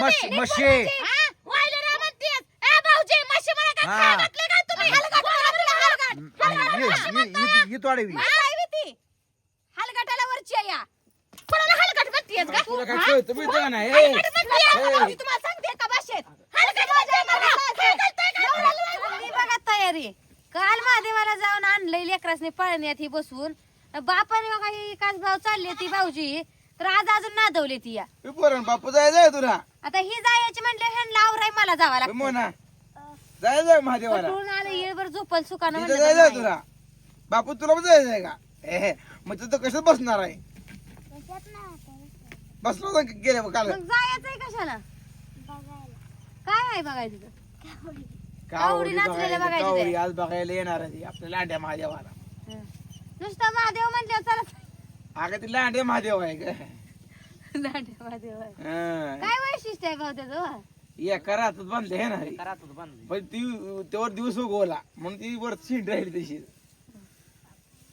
म्हशी म्हशी हा? वाहिलं ना म्हणतेस. ए, भाऊजी, म्हशी मला काय हा. हलगट, हलगट, हलगट. हलगट, हलगट तोडावी काय आहे ती? हलगटाला वरची आहे या. कोणाला हलगट म्हणतेस का? तुला काय हा? कळतं बिळतं का नाही? हलगट? ए. भाऊजी, तुम्हाला सांगते का भाषेत? हलगट म्हणतेय मला. झाली बघा तयारी काल महादेवाला जाऊन आणलंय लेकरासने पळण्यात ही बसवून बापाने बघा ही काच भाऊ चालली ती भाऊजी तर आज अजून नादवली ती या. ए, पोरण बापू जायचंय तुला. आता ही जायची म्हणले ह्यांना आवराय मला जावं लागतं. मोना. जायचंय महादेवाला. आलं येळभर झोपल सुकानं तिथं म्हणलं जायचंय तर तुला. बापू तुला पण जायचंय का? ए मग तिथं कसं बसणार आहे? बसलो होता गेल्या नाही. काल मग जायचंय कशाला? काय आहे बघायचं तिथं? कावडी. नाचलेलं बघायला बघायचं कावडी ते. आज बघायला येणार आहे ती, आपल्या लांड्या महादेवाला. हं. नुसतं महादेव म्हणले अगं ती लांड्या महादेव आहे का दांडे महादेव आहे. हं. काय वैशिष्ट्य आहे भाऊ त्याचं हो? या करातच बांधले हे ना. पण ती त्यावर दिवस उगवला म्हणून ती वर सीट राहिली तशी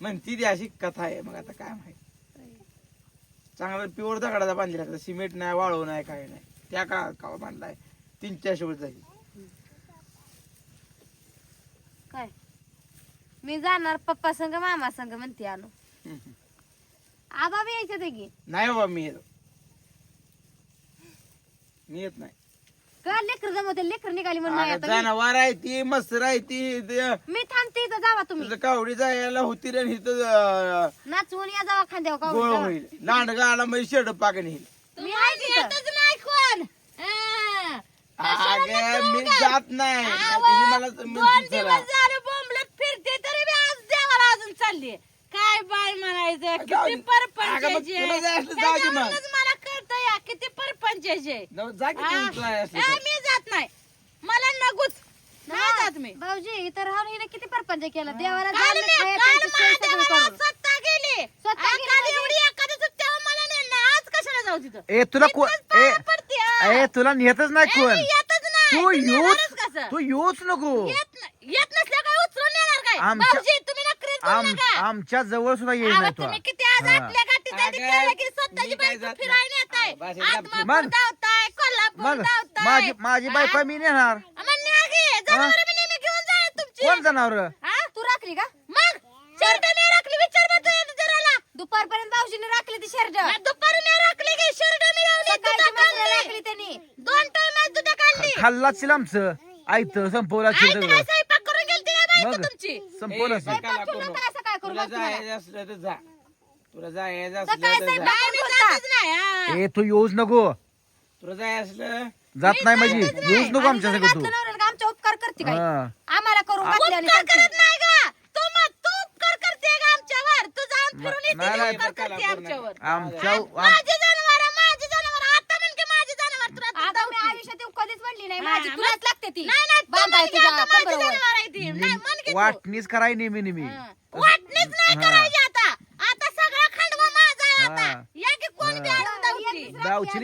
मग ती ती अशी कथा आहे मग आता काय माहीत चांगला प्युअर दगडाचा बांधलेला आहे. सिमेंट नाही वाळू नाही काय नाही त्या का का बांधलाय तीन चारशे वर्ष झाली काय मी जाणार पप्पा संग मामा संग म्हणते आणू हम्म. आबा बी यायचं ते की नाही बाबा मी येत मी येत नाही का लेकर जमवते लेकर निघाली म्हणून नाही अगं आता मी. जनावर आहे ती मस्तर आहे ती ते- मी थांबते इथं जावा तुम्ही तुझं कावडी जायला होती रे इथं अं, नाचवून या जावा खांद्यावर का गोळ. होईल लांडगा आला म्हणजे शेड पाक नेईल मी आहे तिथं. नाही कोण. हा. अगं मी जात नाही ही मला दोन म्हणते चला. दिवस झाले बोंबलत फिरते तरी मी आज देवाला अजून चालली काय बाय म्हणायचं? किती अगं, परपंचाचे तुला जायचं असलं जा की मग. त्याच्यावरूनच मला कळतं या किती जाऊ, जा की. तू तर. मी जात नाही. मला नगूच. नाही जात मी. भाऊजी इथं राहून हिने किती परपंच केला? देवाला काल जायला मी- खायला काल प्यायची सोय सगळी महादेवाला करून. स्वतः गेली. काल म्हणजे? एवढी एखादं होतं तेव्हा मला आज कशाला जाऊ तिथं? ए तुला को इथनंच ए पाया पडते, हा. ए तुला नेतच नाही ए, कोण. मी येतच नाही. तू येऊच कसं? तू येऊच नको. येत न- येत नसल्या काय उचलून येणार काय? आमच्या- भाऊजी आम. आमच्या जवळ सुद्धा येईल आवाज नाही तुम्ही किती आज. आपल्या गाठीत आहे ते अगं, कळलं की स्वतःची मी काय बायको जात फिरायला नाही. येताय. भाषेत आत्मापूर मग- धावताय, कोल्हापूर मग धावताय. माझी माझी बायको मी नेणार हा, मग न्या की, जनावरं बी नेहमी घेऊन जाय तुमची. कोण जनावर हा? तू राखली का मग शर्ट मी राखली विचार बघ तू जराला. दुपारपर्यंत भाऊजीने राखली ती शर्ट मग दुपारी मी राखली की शर्ट मी लावली, सकाळची दुधात मसरं आणली. राखली त्यांनी दोन टाइम आज दुधा काढली खाल्ला असेल आमचं आयतं संपवलं सगळं मग तुमची संपवलं. तुला काय करू तुला मग तुम्हाला? जायचं असलं तर जा तुला जायचं सकाळी असलं तर जा मी. जातच नाही हा. ए तू येऊच नको तुला जाय असलं जात नाही माझी येऊच नको आमच्या सगळं तू घातलं नवऱ्याला का आमच्या उपकार करते काय हा. आम्हाला करून घातले आणि उपकार सांगते. करत नाही का तू मग तू उपकार करते का आमच्यावर तू जाऊन फिरून येते नाही, का नाही, उपकार उपकार करते करू आमच्यावर. आमच्या आम- माझी जनावर आता म्हण की माझी जनावर तुला आता आता मी धावती. आयुष्यात येऊ कधीच म्हणली नाही माझी तुलाच लागते ती नाही नाही बांधाय म्हण की तुझ्या आता माझी कंबरवर. जनावर आहे ती. नाही, म्हण की तू. वाटणीच कराय नेहमी नेहमी हा. वाटणीच नाही हा. करायची आता आता सगळा खंडवा माझा आहे आता हा. या की कोण बी आणून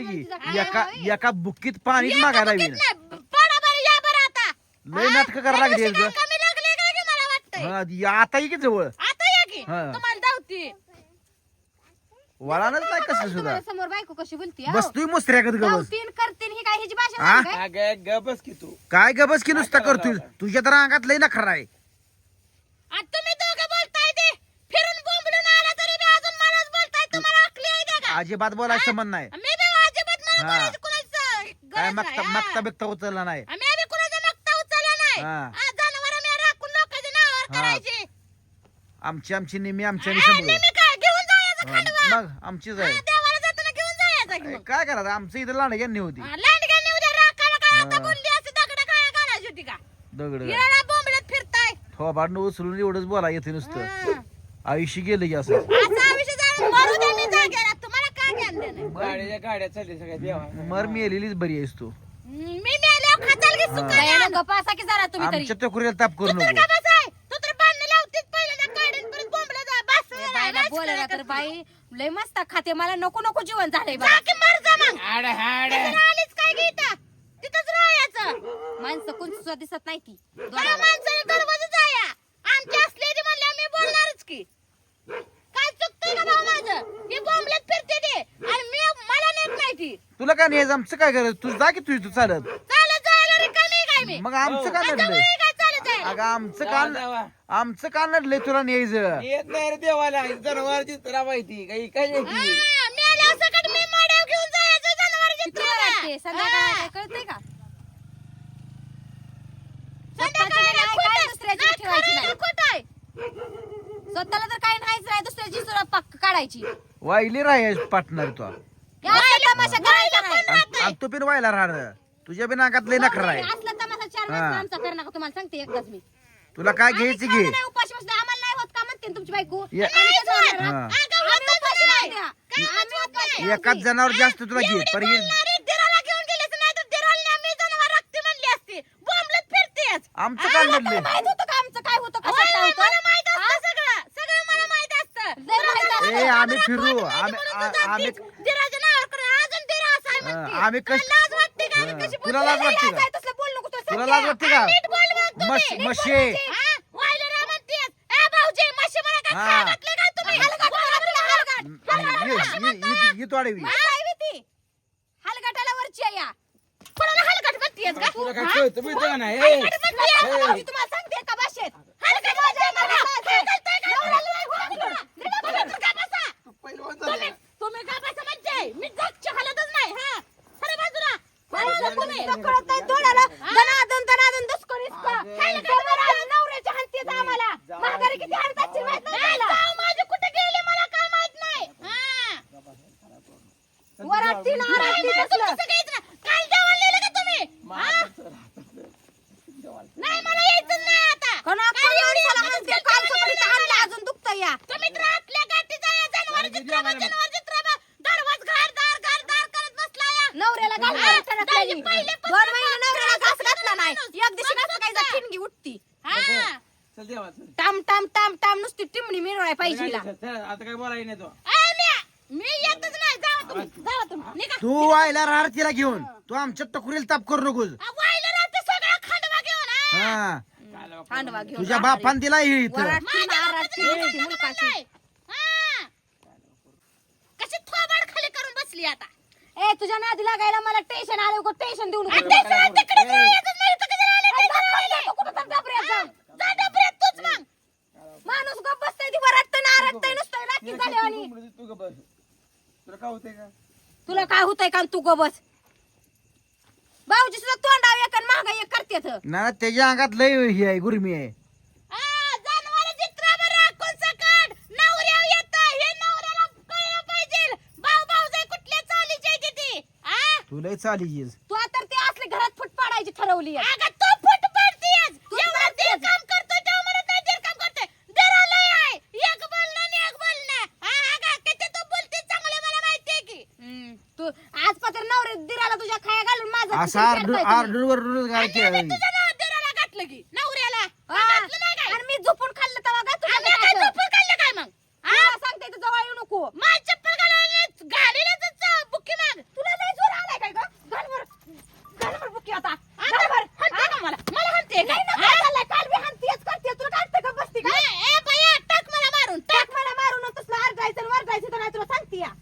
की एका एका बुक्कीत पाणीच या मागायला का येईल बघित नाही? बरं बरं या बरं आता लय नाटकं करायला लागली आहेत दिवशी ग. काय कमी लागले का की मला वाटतंय हा, या- आता ये की जवळ आता या की हा. तुम्हाला वळानच नाही कसं सुद्धा? समोर बायको कशी बोलती बसतोय मुसऱ्यागत गबस. गावतीन करतीन ही काय ह्याची भाषा हा? नाही काय? अगं ग बस की तू. काय गबस की नुसता करतोय? तुझ्या तर अंगात लय नखरा आहे. तुम्ही दोघं बोलताय ते. फिरून बोंबलून आला तरी बी अजून मलाच बोलताय तुम्हाला अकली आहे का का अजिबात बोलायचं संबंध नाही. मी बी अजिबात मला हा. बोलायचं कुणाचं काय गरज मागता नाही, मागता हा. बिकता उचलला नाही. आम्ही बी कुणाचा मागता उचलला नाही. हा. हा, जनावरं मी राखून लोकांच्या नावावर हा. करायची. आमची आमची नेहमी आमच्या नेहमी मग आमचीच आहे. देवाला जाताना घेऊन जायचं की ए, मग. काय करायचं? आमचं इथं लांडग्यांनी होती हा, लांडग्याने उद्या राखायला काय आता हा. बोलली असं दगड काय घालायची होती का? दगड येळा बोंबलत फिरताय. थोबाडनं उचलून एवढंच बोला येते नुसतं. हा. आयुष्य गेलं की असं. असा विषय झाला मरू दे मी जागेला तुम्हाला काय ज्ञान देणं? गाड्या गाड्या चालली सगळ्या देवा मर मेलेलीच बरी आहेस तू. मी मेल्यावर खाताल की सुका बायानं गप्प असा की जरा तुम्ही तरी. आमच्या टोकरीला ताप करू तू तर नको. का तू तर बांधणं लावतेच पहिल्यांदा काढून परत बोंबलं जा बस ए, बायला बोलायला तर बाई लय मस्त खाते. मला नको नको जीवन झालंय की मर जा मग. हाड हाड तिथं आलीच काय गीता तिथंच राहायचं माणसं कोण सुद्धा दिसत नाही ती. त्या माणसाने दरवाजा जाया. आमची असलेली म्हणल्या मी बोलणारच की. काय चुकतंय का भाऊ माझं? ही बोंबलत फिरते ते. आणि मी मला येत नाही ती. तुला काय नाही आमचं काय गरज? तू जा की तू तू चालत. चालत जायला रिकामी आहे काय मी? मग आमचं काय जायला अगं आमचं जावा, का जावा. आमचं का नडलंय तुला न्यायचं. येत नाही रे देवाला. जनावरची तुला माहिती काही हा, किती संध्याकाळ काय कळतंय का? स्वतःची बी नाही, काय दुसऱ्याची बी ठेवायची नाही. आहे. स्वतःला तर काही नाहीच नाही दुसऱ्याची सुद्धा पक्क काढायची. वाईली राहाय पाटणार तू. हे आणि आणि तू पण व्हायला राहणार. तुझ्या बिन अंगात लय नखरा आहे. असला हा. आमचा तुम्हाला सांगते एकदाच मी. तुला काय घ्यायची घे. खाणं नाही, उपाशी बसलो आम्हाला नाही होत का म्हणते ना तुमची बायको? ये- आम्ही कसं होणार? हा. आम्ही उपाशी राहू द्या. आम्ही उपाशी राहू एकाच. जनावर जास्त तुला घे. पर हे म्हणली आमचं काय आम्हाला नडलंय माहीत होतं का आमचं काय होतं? होय, कसं काय होय, होतं? मला माहीत असतं सगळं. सगळं मला माहीत असतं. लय माहीत असतं. ए आम्ही फिरू. आम्ही आ- आम्ही. हा, कश- तुला लाज वाटते हा, तुला? लाज का? तुला. लाज वाटते का. मश हा, ती. हलगाटाला वरची आहे या. कोणाला हलगट म्हणतेस का? तुला काय हा? कळतं बिळतं का नाही? ए. भाऊजी तुम्हाला सांगते एका भाषेत हलगट म्हणते मला. काय करताय का? नवऱ्याला नाही बोलायला. दिला बघा, तू का बसा? तू पहिलवान झाला. तुम्ही तुम्ही का बसा म्हणजे मी जगच्या हालतच नाही हा खरं बाजूला बरोबर तुम्ही तुला कळत नाही तोडाला दनादन दनादन दुसकरीस का काय समोर आलं नवऱ्याच्या हाणतीत आम्हाला माघारी किती हाणत असतील माहीत नाही नाही, मला. जाऊ माझे कुठे गेले मला काय माहीत नाही हा. वराती. काल जेवण लिहिलं का तुम्ही? हा? आता चल, आता चल. देवाला. नाही मला यायचंच नाही आता. कोण काय आपण एवढी माणसाला आपण म्हणते जगच्या काल सकाळी हालत तर नाही आणलं मला. अजून दुखतं या. तुम्ही तर आपल्या गाठीचा या जनावर अरे चित्रा किती आम्हाला- जनावर चित्रा दरवाज घर दार घर दार करत बसला या. नवऱ्याला घास हा, घातला त्याची नाही. पहिले दोन महिने नवऱ्याला घास घातला नाही. एक दिवशी घास काय बघ, ठिणगी उठती. हा. चल देवा चल. टाम टाम टाम टाम नुसती टिमणी मिळवाय पाहिजे आता काय बोलायला नाही तो. मी येतच नाही जावा तुम्ही जावा तुम्ही निघा तू व्हायला राहणार तिला घेऊन तू आमच्या टकुरीला ताप करू नकोस आ, वाहिलं राहते सगळा खांडवा घेऊन. हा काय लावा. हांडवा घेऊन तुझ्या. बापान दिला हे इथं वराटी माझ्या ना बापाचं आरती नाही, नुसती माझ्या मुलकाची. नाही. हा. कशी थोबाड खाली करून बसली आता ए तुझ्या नादी लागायला मला टेन्शन आलं टेन्शन देऊ नको आ, ते सगळं तिकडेच राहायचं नाही, इथं कधी राहिले? ए, इथं दाखव, राहिले. दाखव, कुठं तर डबऱ्यात जाऊन. जा डबऱ्यात तूच मग. माणूस गप बसतय ती वराटतय नारटतय नुसतं नाकी ये, झाले तू बस. तुला काय होतंय का तुला काय होतंय का तू ग बस भाऊजी सुद्धा तोंडाव एक आणि एक करतेत ना त्याच्या अंगात लय हे आहे गुरमी आहे आ, जनावरं चित्रावर राखून सकाळ. नवऱ्यावर येतं, हे नवऱ्याला कळलं पाहिजे. भाऊ भाऊजाई कुठल्या चालीची आहे ती? आ? तू लय चालीस तू आता ते असले घरात फुट पाडायची ठरवली आहे. अगं, तू फुट पडतीयस. तू एवढं पडतीयस. दीर काम करतोय, तेव्हा म्हणत नाही दीर काम करतोय. दीराला आहे. एक बोलणं आणि एक बोलणं. आ, अगं, किती तू बोलतेस चांगलं मला माहितीये की. हम्म, तू आज पत्र नवरे दिराला तुझ्या खाया घालून माझं असं आरडून? आरडून वरडून केलं तुझ्या नावात दीराला घातलं की, नवऱ्याला. हा, घातलं नाही काय? आणि मी झोपून खाल्लं तेव्हा का तुझ्या आम्ही काय घराचं? झोपून काढलं काय मग? आ? तुला सांगते इथं जवळ येऊ नको माझी चप्पल घालायला गाडीलाच जा, बुक्की माग. तुला लय जोर आलाय काय ग घाल बर घाल बर बुकी आता आता घाल बर हाणते का मला? मला हाणते का? नाही ना हा? काय चाललंय काल बी हाणतीयच करते तुला काय का बसती का नाही, ए बया, टाक मला मारून, टाक. टाक मला मारून तसलं अर्धायचं आणि वरडायचं तर नाही तुला सांगते या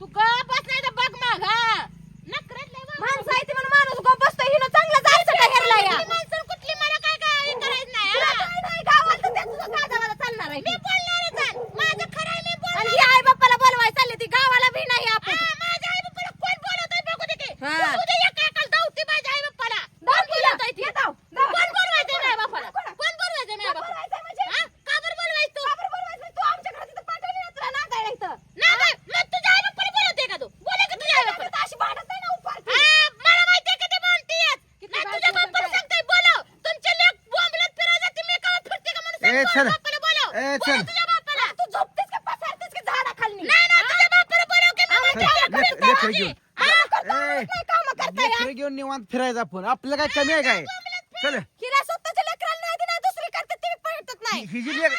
तू गप बस नाही तर बघ मग, हा. नखरेत लय बाबा. माणसं आहे ती म्हणून माणूस गप बसतो हिनं चांगलं जायचं का हेरला या कुठली माणसं, कुठली मला काय काय हे करायचं नाही, तुला हा. काय नाही गावात तर त्या तुझं गाजावाला चालणार आहे मी बोलणारच आहे. माझं खरं आहे, मी बोलणार. आणि ही आई बाप्पाला बोलवाय चालली ती गावाला भी नाही आपण हा, माझ्या आई-बापाला कोण बोलवतंय बघू दे की. हा. बघू दे एका एकाला धावते माझ्या आई-बापाला. धाव कोण तिला. बोलवतंय ती? ये धाव, धाव. कोण बोलवायचंय माझ्या बापाला? कोण? कोण बोलवायचंय माझ्या बापाला? बोलवायचंय म्हणजे? हा? का बरं बोलवायचं तू? का बरं बोलवायचं? तू आमच्या घरात इथं पाठवली ना तुला नांदायला इथं. नाही बाई, मग तुझ्या आई-बापाला बोलवते का तू? बोला की तुझ्या आई-बापाला. तर अशी भांडत नाही ना उपारती. हा, मला माहितीये किती बोलतीयस. किती नाही, बायको तुझ्या बापाला बोलताय. सांगतोय, बोलव. तुमचे लेक बोंबलत फिरायला जाते, मी केव्हा फिरते का म्हणून सांग, ए, बोलव चल. बापाला बोलव. ए, बोलव चल. तुझ्या बापाला. तू झोपतेस का पसारतेस का झाडाखाली? नाही, नाही, तुझ्या बापाला बोलव की मी चल, म्हणते, लेक- फिरते लेकरं माझी. घेऊन. हा? ए, नाही कामं करताय हा? लेकरं घेऊन निवांत फिरायचं आपण आपलं काय कमी आहे काय चल हिला स्वतःच्या लेकराला नाही दिला दुसरी करते ते पळतच नाही हि- हिची लेक